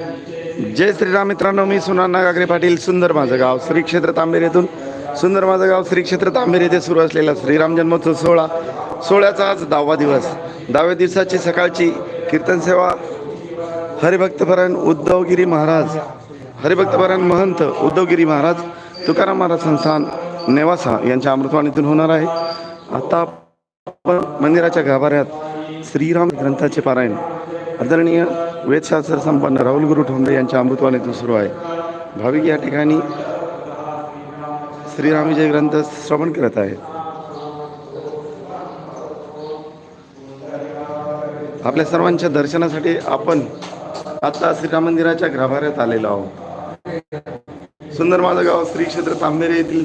जय श्रीराम मित्रांनो मी सुनाना गागरे पाटील सुंदर माझं गाव श्री क्षेत्र तांबेर येथून. सुंदर माझं गाव श्री क्षेत्र तांबेर येथे सुरू असलेला श्रीराम जन्मोत्सव सोहळा. सोहळ्याचा आज दहावा दिवस. दहाव्या दिवसाची सकाळची कीर्तन सेवा. हरिभक्तपरायण उद्धवगिरी महाराज. हरिभक्तपरायण महंत उद्धवगिरी महाराज. तुकाराम महाराज संस्थान नेवासा यांच्या अमृतवाणीतून होणार आहे. आता आपण मंदिराच्या गाभाऱ्यात श्रीराम ग्रंथाचे पारायण. आदरणीय वेदशास्त्र संपन्न राहुल गुरु ठोंबरे यांच्या अमृतवाणीतून सुरू आहे. भाविक या ठिकाणी श्रीरामविजय ग्रंथ श्रवण करत आहेत. आपल्या सर्वांच्या दर्शनासाठी आपण आता श्रीराम मंदिराच्या गाभाऱ्यात आलेलो आहोत. सुंदर माझं गाव श्री क्षेत्र तांबेरे येथील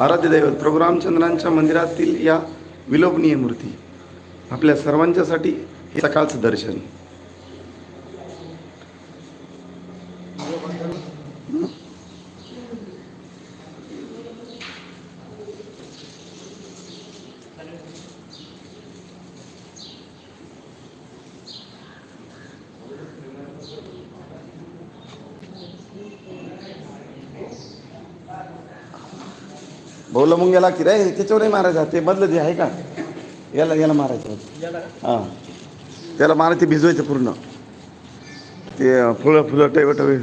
आराध्य दैवत प्रभू रामचंद्रांच्या मंदिरातील या विलोभनीय मूर्ती. आपल्या सर्वांच्यासाठी हे सकाळचं दर्शन. भाऊला मग याला की रे त्याच्यावरही मारायचं ते मधलं जे आहे का? याला याला मारायचं. होतं. हां. त्याला मारायचं ते भिजवायचं पूर्ण. ते फुलं फुलं टवे टवे.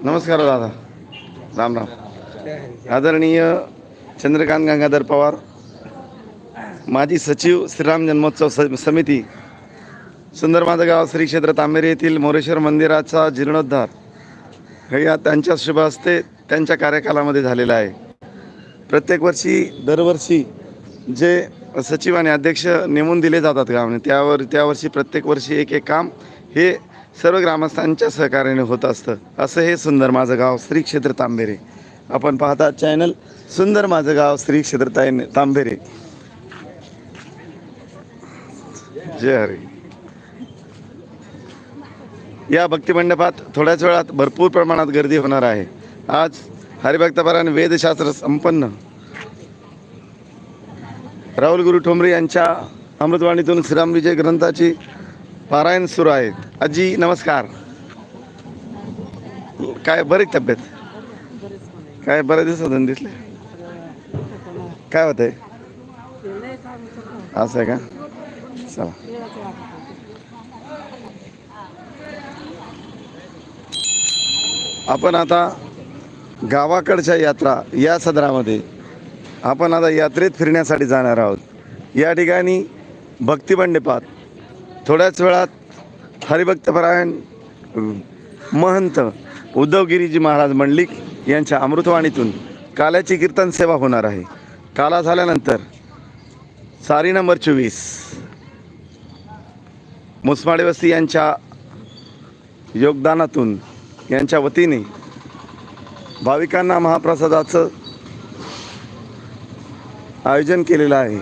नमस्कार दादा. राम राम. आदरणीय चंद्रकांत गंगाधर पवार माजी सचिव श्रीराम जन्मोत्सव समिती सुंदर माझं गाव श्री क्षेत्र तांबेरी येथील मोरेश्वर मंदिराचा जीर्णोद्धार. हे या त्यांच्या शुभ हस्ते त्यांच्या कार्यकालामध्ये झालेला आहे. प्रत्येक वर्षी दरवर्षी जे सचिव आणि अध्यक्ष नेमून दिले जातात गावाने त्यावर त्यावर्षी प्रत्येक वर्षी एक एक काम हे सर्व ग्रामस्थांच्या सहकार्याने होत असतं. असं हे सुंदर माझं गाव श्री क्षेत्र तांबेरे. आपण पाहता चॅनल सुंदर माझं गाव श्री क्षेत्र तांबेरे. जय हरी. या भक्तिमंडपात थोड्याच वेळात भरपूर प्रमाणात गर्दी होणार आहे. आज हरिभक्तपरायण वेदशास्त्र संपन्न. राहुल गुरु ठोंबरे यांच्या अमृतवाणीतून श्रीराम विजय ग्रंथाची पारायण सुरू आहेत आजी नमस्कार. काय बरी तब्येत? काय बऱ्याच दिवसातून दिसले? काय होतंय? असं आहे का? चला. आपण आता गावाकडच्या यात्रा या सदरामध्ये आपण आता यात्रेत फिरण्यासाठी जाणार आहोत. या ठिकाणी भक्तिमंडपात थोड्याच वेळात हरिभक्तपरायण महंत उद्धवगिरीजी महाराज मंडलिक यांच्या अमृतवाणीतून काल्याची कीर्तन सेवा होणार आहे. काला झाल्यानंतर सारी नंबर चोवीस. मुसमाडे वस्ती यांच्या योगदानातून यांच्या वतीने भाविकांना महाप्रसादाचं आयोजन केलेलं आहे.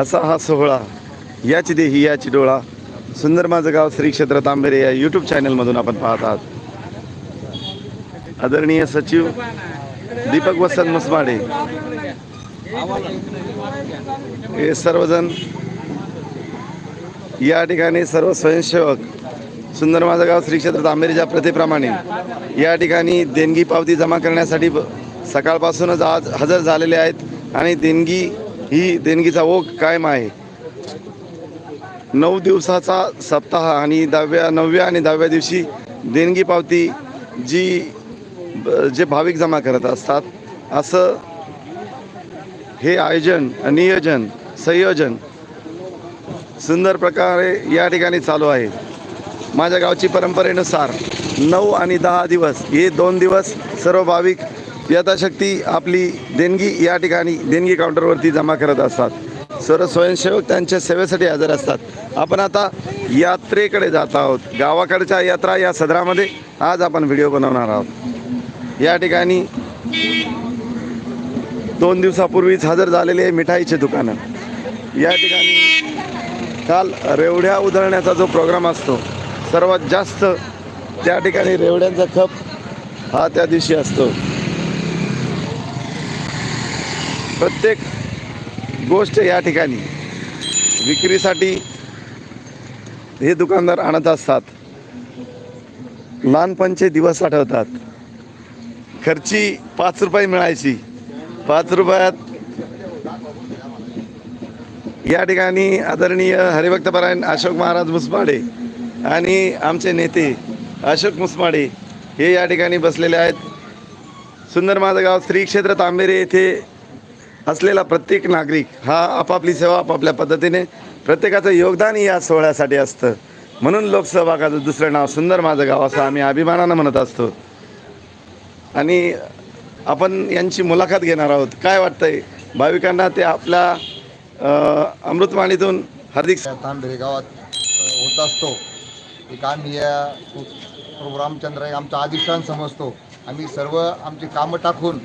असा हा सोहळा याची देही याची डोळा सुंदर माझं गाव श्री क्षेत्र तांबेरे या यूट्यूब चॅनलमधून आपण पाहत आहात. आदरणीय सचिव दीपक वसंत मसमाडे हे सर्वजण या ठिकाणी सर्व स्वयंसेवक सुंदर माझं गाव श्री क्षेत्र तांबेरीच्या प्रथेप्रमाणे. या ठिकाणी देणगी पावती जमा करण्यासाठी ब- सकाळपासूनच आज हजर झालेले आहेत आणि देणगी ही देणगीचा ओघ कायम आहे. नऊ दिवसाचा सप्ताह आणि दहाव्या नवव्या आणि दहाव्या दिवशी देणगी पावती जी ब- जे भाविक जमा करत असतात असं हे आयोजन नियोजन संयोजन सुंदर प्रकारे या ठिकाणी चालू आहे. माझ्या गावची परंपरेनुसार नऊ आणि दहा दिवस हे दोन दिवस सर्व भाविक यथाशक्ती आपली देणगी या ठिकाणी देणगी काउंटरवरती जमा करत असतात. सर्व स्वयंसेवक त्यांच्या सेवेसाठी हजर असतात. आपण आता यात्रेकडे जात आहोत. गावाकडच्या यात्रा या सदरामध्ये आज आपण व्हिडिओ बनवणार आहोत. या ठिकाणी दोन दिवसापूर्वीच हजर झालेले आहे मिठाईचे दुकानं. या ठिकाणी काल रेवड्या उधळण्याचा जो प्रोग्राम असतो सर्वात जास्त त्या ठिकाणी रेवड्यांचा खप हा त्या दिवशी असतो. प्रत्येक गोष्ट या ठिकाणी विक्रीसाठी हे दुकानदार आणत असतात. लहानपणचे दिवस आठवतात. खर्ची पाच रुपये मिळायची. पाच रुपयात या ठिकाणी आदरणीय हरिभक्तपरायण अशोक महाराज मुसमाडे आणि आमचे नेते अशोक मुसमाडे हे या ठिकाणी बसलेले आहेत. सुंदर माझं गाव श्री क्षेत्र तांबेरे येथे असलेला प्रत्येक नागरिक हा आपापली सेवा आपापल्या पद्धतीने प्रत्येकाचं योगदान या सोहळ्यासाठी असतं. म्हणून लोकसहभागाचं दुसरं नाव सुंदर माझं गाव असं आम्ही अभिमानानं म्हणत असतो. आणि आपण यांची मुलाखत घेणार आहोत. काय वाटतंय? भाविकांना ते आपल्या अमृतवाणीतून हार्दिक तांबेरे गावात होत असतो. एक आम्ही या प्रभू रामचंद्र हे आमचं अधिष्ठान समजतो. आम्ही सर्व आमची कामं टाकून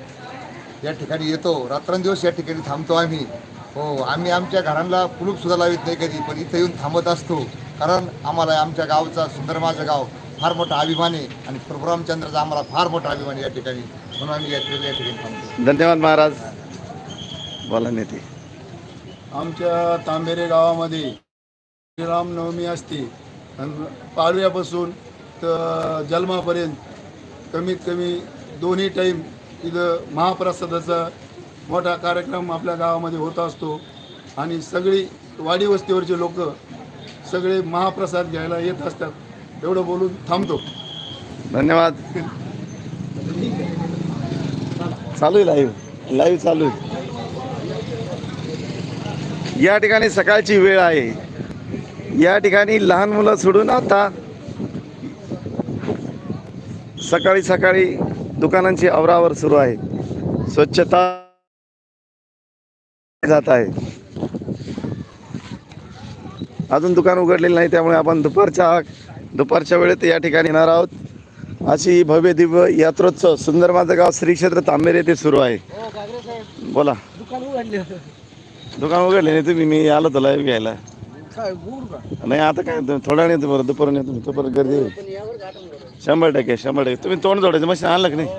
या ठिकाणी येतो. रात्रंदिवस या ठिकाणी थांबतो आम्ही. हो आम्ही आमच्या घरांना कुलूप सुद्धा लावित नाही कधी पण इथं येऊन थांबत असतो. कारण आम्हाला आमच्या गावचा सुंदर माझं गाव फार मोठा अभिमान आहे आणि प्रभू रामचंद्राचा आम्हाला फार मोठा अभिमान आहे या ठिकाणी. म्हणून आम्ही या या ठिकाणी थांबतो. धन्यवाद महाराज. बोला नेते. आमच्या तांबेरे गावामध्ये श्रीरामनवमी असते. आणि पाडव्यापासून तर जन्मापर्यंत कमीत कमी दोन्ही टाईम इथं महाप्रसादाचा मोठा कार्यक्रम आपल्या गावामध्ये होत असतो. आणि सगळी वाडी वस्तीवरचे लोक सगळे महाप्रसाद घ्यायला येत असतात. एवढं बोलून थांबतो. धन्यवाद. चालू आहे लाईव्ह लाईव्ह चालू आहे. या ठिकाणी सकाळची वेळ आहे. या ठिकाणी लहान मुलं सोडून आता सकाळी सकाळी दुकानांची आवरावर सुरू आहे. स्वच्छता जात आहे. अजून दुकान उघडलेलं नाही त्यामुळे आपण दुपारच्या दुपारच्या वेळेत या ठिकाणी येणार आहोत. अशी भव्य दिव्य यात्रोत्सव सुंदर माझं गाव श्री क्षेत्र तांबेरे येथे सुरू आहे. बोला. दुकान उघडले. दुकान उघडले नाही तुम्ही मी आलो तर लाईव्ह घ्यायला. काय बोर का? नाही आता काय वेळ येतो बरं दुपारून येतो तुम्ही दुपार गर्दी होईल. पण यावर गाठून बरं. शंभर टक्के शंभर टक्के. तुम्ही तोंड जोडायचं मशीन आणलं की नाही?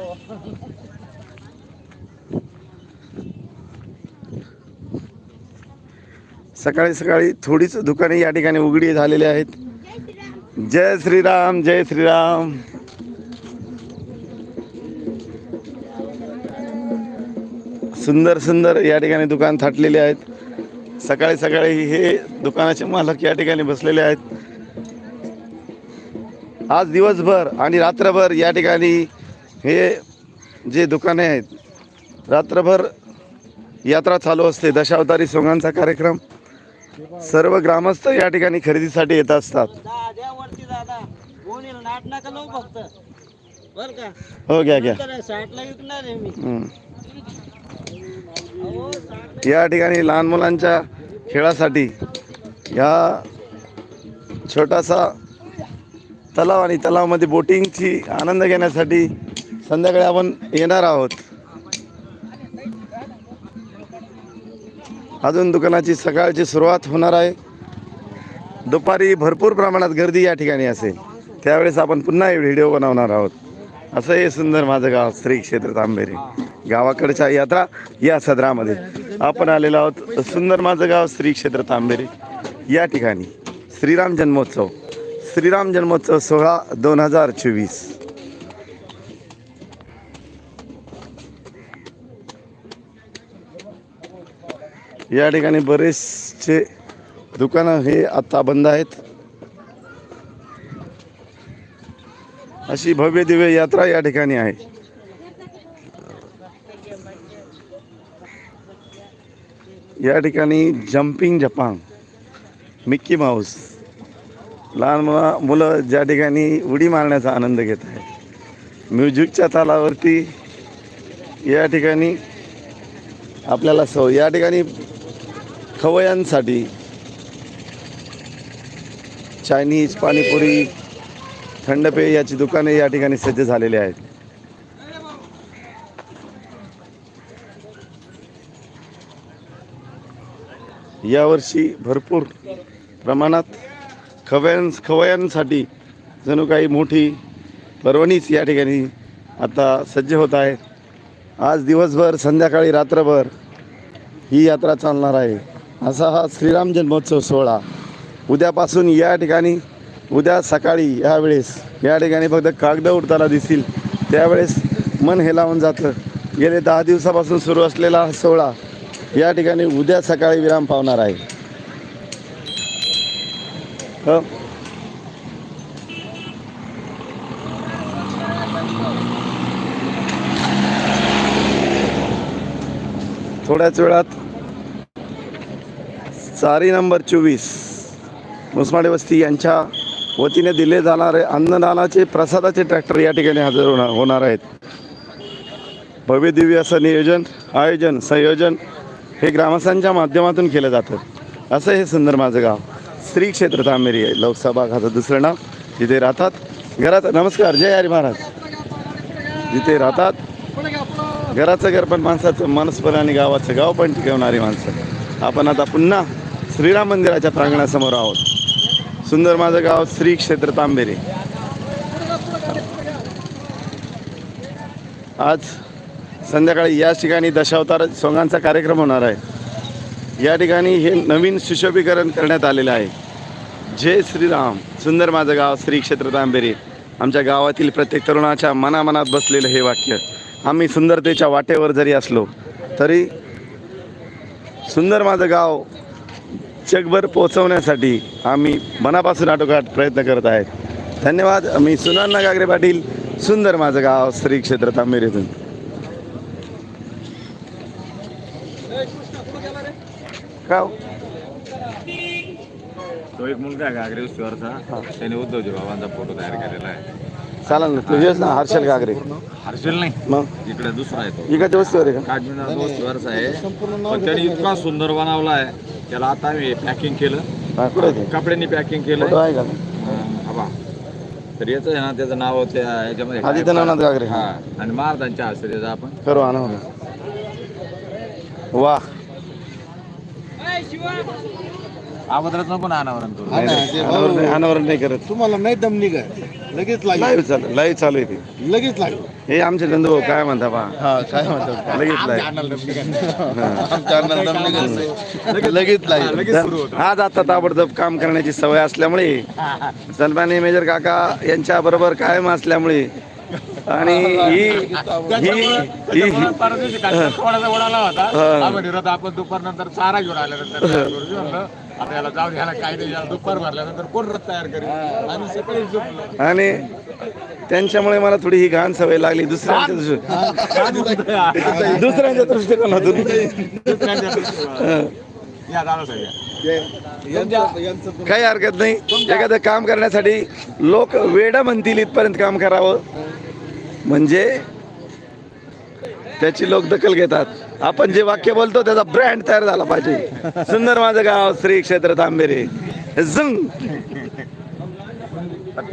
सकाळी सकाळी थोडीच दुकाने या ठिकाणी उघडी झालेली आहेत. जय श्रीराम जय श्रीराम. सुंदर सुंदर या ठिकाणी दुकान थाटलेले आहेत. सकाळी सकाळी हे दुकानाचे मालक या ठिकाणी बसलेले आहेत. आज दिवसभर आणि रात्रभर या ठिकाणी हे जे दुकाने आहेत रात्रभर यात्रा चालू असते. दशावतारी सोंगांचा कार्यक्रम. सर्व ग्रामस्थ या ठिकाणी खरेदीसाठी येत असतात. का हो घ्या घ्या. या ठिकाणी लहान मुलांच्या खेळासाठी या छोटासा तलाव आणि तलावामध्ये बोटिंगची आनंद घेण्यासाठी संध्याकाळी आपण येणार आहोत. अजून दुकानाची सकाळची सुरुवात होणार आहे. दुपारी भरपूर प्रमाणात गर्दी या ठिकाणी असेल. त्यावेळेस आपण पुन्हा व्हिडिओ बनवणार आहोत. असं हे सुंदर माझं गाव श्री क्षेत्र तांबेरे. गावाकडच्या यात्रा या सदरामध्ये. आपण आलेलो आहोत सुंदर माझं गाव श्री क्षेत्र तांबेरे. या ठिकाणी श्रीराम जन्मोत्सव. श्रीराम जन्मोत्सव सोहळा दोन हजार चोवीस. या ठिकाणी बरेचसे दुकानं हे आता बंद आहेत. अशी भव्य दिव्य यात्रा या ठिकाणी आहे. या ठिकाणी जम्पिंग जपांग मिक्की माऊस लहान मुला मुलं ज्या ठिकाणी उडी मारण्याचा आनंद घेत आहेत. म्युझिकच्या तालावरती या ठिकाणी आपल्याला सव या ठिकाणी खवयांसाठी चायनीज पाणीपुरी थंड पेय याची दुकाने या ठिकाणी सज्ज झालेली आहेत. यावर्षी भरपूर प्रमाणात खवयां खवयांसाठी जणू काही मोठी पर्वणीच या ठिकाणी आता सज्ज होत आहे. आज दिवसभर संध्याकाळी रात्रभर ही यात्रा चालणार आहे. असा हा श्रीराम जन्मोत्सव सोहळा. उद्यापासून या ठिकाणी उद्या सकाळी यावेळेस या ठिकाणी फक्त कागद उडताना दिसतील. त्यावेळेस मन हे लावून जातं. गेले दहा दिवसापासून सुरू असलेला हा सोहळा या ठिकाणी उद्या सकाळी विराम पावणार आहे. थोड्याच वेळात चारी नंबर चोवीस मुसमाडे वस्ती यांच्या वतीने दिले जाणारे अन्नदानाचे प्रसादाचे ट्रॅक्टर या ठिकाणी हजर होणार होणार आहेत. भव्य दिव्य असं नियोजन आयोजन संयोजन हे ग्रामस्थांच्या माध्यमातून केलं जातं. असं हे सुंदर माझं गाव. श्री क्षेत्र तांबेरी आहे. लोकसभा खातं दुसरं नाव. जिथे राहतात घरात नमस्कार जय हरी महाराज. जिथे राहतात घराचं घर पण माणसाचं माणूस आणि गावाचं गाव पण टिकवणारी माणसं. आपण आता पुन्हा श्रीराम मंदिराच्या प्रांगणासमोर आहोत. सुंदर माझं गाव श्री क्षेत्र तांबेरी आज संध्याकाळी याच ठिकाणी दशावतार सोंगांचा कार्यक्रम होणार आहे. या ठिकाणी हे नवीन सुशोभीकरण करण्यात आलेलं आहे. जय श्रीराम. सुंदर माझं गाव श्री क्षेत्र तांबेरी. आमच्या गावातील प्रत्येक तरुणाच्या मनामनात बसलेलं हे वाक्य. आम्ही सुंदरतेच्या वाटेवर जरी असलो तरी सुंदर माझं गाव जगभर पोचवण्यासाठी आम्ही मनापासून आटोकाट प्रयत्न करत आहेत. धन्यवाद. मी सुनान्ना गागरे पाटील. सुंदर माझं गाव श्री क्षेत्र तांबेरीतून. का? तो एक मुलगा आहे गागरे वस्तीवरचा त्याने उद्धवजी बाबांचा फोटो तयार केलेला आहे. चालेल ना तुझेच ना हर्षल गागरे हर्षल नाही. मग? इकडे दुसरा आहे तो. इकडच्या वस्तीवर आहे का? काठमिना वस्तीवरचा आहे. पण त्याने इतका सुंदर बनवला आहे. त्याला आता आम्ही पॅकिंग केलं. हा, कुठे आहे ते? कपड्यांनी पॅकिंग केलं. आहे का? हवा तर याचं आहे ना त्याचं नाव त्या याच्यामध्ये आदित्यनाथ गागरे. हा. आणि महाराजांच्या हस्ते त्याचं आपण. करू आणा. वा. अगोदरच नको ना अनावरण करू. हा ना, ते अनावरण नाही- अनावरण नाही करत. तुम्हाला नाही दम निघाय लगेच लागेल लाईव्ह चालू लाईव्ह चालू आहे ते. लगेच लागेल हे आमचे नंदू काय म्हणता पा हा काय म्हणतात लगेच लाईव्ह. लगेच लागेल आज आता ताबडतोब काम करण्याची सवय असल्यामुळे सन्माननीय मेजर काका यांच्या बरोबर कायम असल्यामुळे आणि ही ही ही थोडासा उडाला होता. आपण चारा घेऊन आल्यानंतर गुरुजी म्हणलं आता याला जाऊ द्यायला काही नाही याला दुपार भरल्यानंतर कोण रथ तयार करेल? आणि सकाळी झोपलो. आणि त्यांच्यामुळे मला थोडी ही घाण सवय लागली दुसऱ्यांच्या दृष्टी दुसऱ्यांच्या दृष्टिकोनातून. या झालं सगळ्या. काही हरकत नाही. एखादं काम करण्यासाठी लोक वेड म्हणतील इथपर्यंत काम करावं. म्हणजे त्याची लोक दखल घेतात. आपण जे वाक्य बोलतो त्याचा ब्रँड तयार झाला पाहिजे. सुंदर माझं गाव श्री क्षेत्र तांबेरे झंग.